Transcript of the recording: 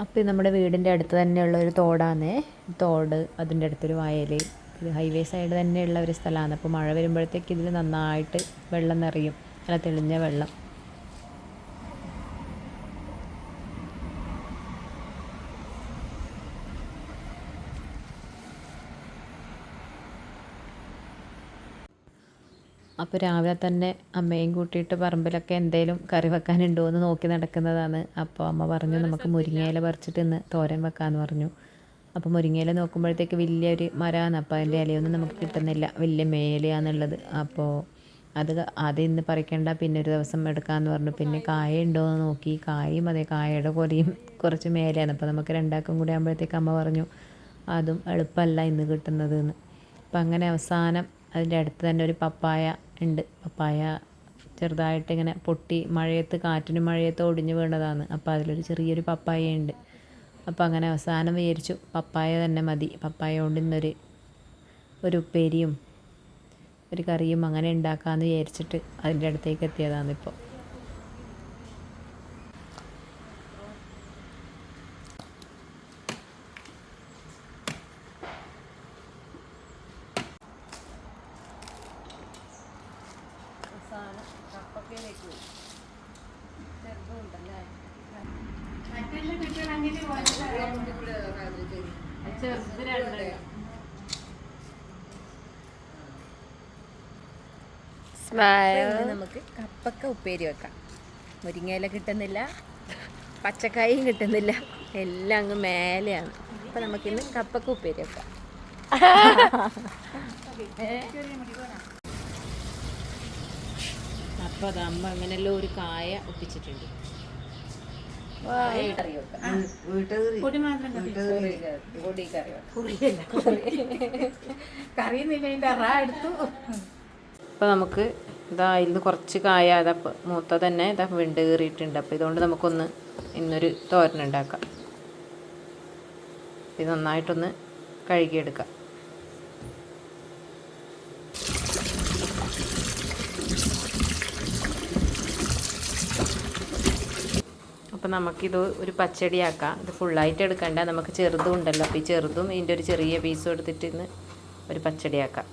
അപ്പോൾ ഇത് നമ്മുടെ വീടിന്റെ അടുത്ത് തന്നെയുള്ള ഒരു തോടാണേ തോട് അതിന്റെ അടുത്തൊരു വയൽ ഇത് ഹൈവേ സൈഡ് തന്നെയുള്ള ഒരു സ്ഥലമാണ് അപ്പോൾ മഴ വരുമ്പോഴത്തേക്ക് ഇതിൽ നന്നായിട്ട് വെള്ളം നിറയും. നല്ല തെളിഞ്ഞ വെള്ളം. അപ്പോൾ രാവിലെ തന്നെ അമ്മയും കൂട്ടിയിട്ട് പറമ്പിലൊക്കെ എന്തേലും കറി വെക്കാനുണ്ടോ എന്ന് നോക്കി നടക്കുന്നതാണ്. അപ്പോൾ അമ്മ പറഞ്ഞു നമുക്ക് മുരിങ്ങയില പറിച്ചിട്ട് ഇന്ന് തോരൻ വെക്കാമെന്ന് പറഞ്ഞു. അപ്പോൾ മുരിങ്ങയില നോക്കുമ്പോഴത്തേക്ക് വലിയൊരു മരമാണ്. അപ്പോൾ അതിന്റെ ഇലയൊന്നും നമുക്ക് കിട്ടുന്നില്ല. വലിയ മേലയാണെന്നുള്ളത് അപ്പോൾ അത് ആദ്യം ഇന്ന് പറിക്കേണ്ട പിന്നെ ഒരു ദിവസം എടുക്കാമെന്ന് പറഞ്ഞു. പിന്നെ കായ ഉണ്ടോ എന്ന് നോക്കി. കായും അതേ കായയുടെ കൊലയും കുറച്ച് മേലെയാണ്. അപ്പോൾ നമുക്ക് രണ്ടാക്കും കൂടി ആകുമ്പോഴത്തേക്ക് അമ്മ പറഞ്ഞു അതും എളുപ്പമല്ല ഇന്ന് കിട്ടുന്നത് എന്ന്. അപ്പം അങ്ങനെ അവസാനം അതിന്റെ അടുത്ത് തന്നെ ഒരു പപ്പായ ഉണ്ട്. പപ്പായ ചെറുതായിട്ട് ഇങ്ങനെ പൊട്ടി മഴയത്ത് കാറ്റിനും മഴയത്ത് ഒടിഞ്ഞു വീണതാണ്. അപ്പോൾ അതിലൊരു ചെറിയൊരു പപ്പായ ഉണ്ട് അപ്പോൾ അങ്ങനെ അവസാനം വിചാരിച്ചു പപ്പായ തന്നെ മതി. പപ്പായ കൊണ്ട് ഇന്നൊരു ഒരു ഉപ്പേരിയും ഒരു കറിയും അങ്ങനെ ഉണ്ടാക്കാമെന്ന് വിചാരിച്ചിട്ട് അതിന്റെ അടുത്തേക്ക് നമുക്ക് കപ്പക്ക ഉപ്പേരി വെക്കാം. മുരിങ്ങയില കിട്ടുന്നില്ല പച്ചക്കായും കിട്ടുന്നില്ല എല്ലാം അങ്ങ് മേലെയാണ്. അപ്പൊ നമുക്കിന്ന് കപ്പക്ക ഉപ്പേരി വെക്കാം. അപ്പോൾ അത് അമ്മ അങ്ങനെയല്ലോ ഒരു കായ ഒപ്പിച്ചിട്ടുണ്ട്. അപ്പോൾ നമുക്ക് ഇതാ ഇന്ന് കുറച്ച് കായ അതാ മൂത്ത തന്നെ ഇതാ വിണ്ട് കയറിയിട്ടുണ്ട്. അപ്പോൾ ഇതുകൊണ്ട് നമുക്കൊന്ന് ഇന്നൊരു തോരനുണ്ടാക്കാം ഇത് നന്നായിട്ടൊന്ന് കഴുകിയെടുക്കാം. അപ്പോൾ നമുക്കിത് ഒരു പച്ചടിയാക്കാം. ഇത് ഫുള്ളായിട്ട് എടുക്കണ്ട. നമുക്ക് ചെറുതും ഉണ്ടല്ലോ അപ്പോൾ ഈ ചെറുതും ഇതിന്റെ ഒരു ചെറിയ പീസും എടുത്തിട്ട് ഇന്ന് ഒരു പച്ചടിയാക്കാം.